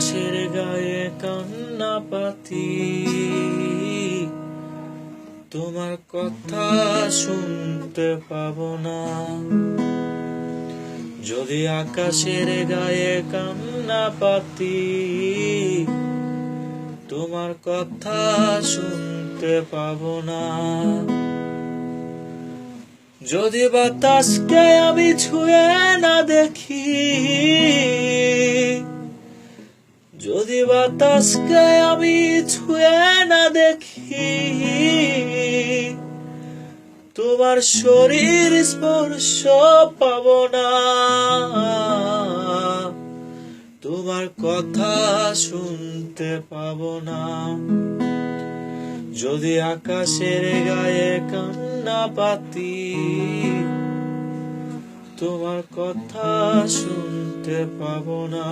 আকাশের গায়ে কান্না পাতি তোমার কথা শুনতে পাব না। যদি আকাশের গায়ে কান্না পাতি তোমার কথা শুনতে পাব না। যদি বাতাসকে আমি ছুঁয়ে না দেখি যদি বাতাসকে আমি ছুঁয়ে না দেখি, তোমার শরীর স্পর্শ পাব না। তোমার কথা শুনতে পাব না। যদি আকাশের গায়ে কান্না পাতি, তোমার কথা শুনতে পাব না।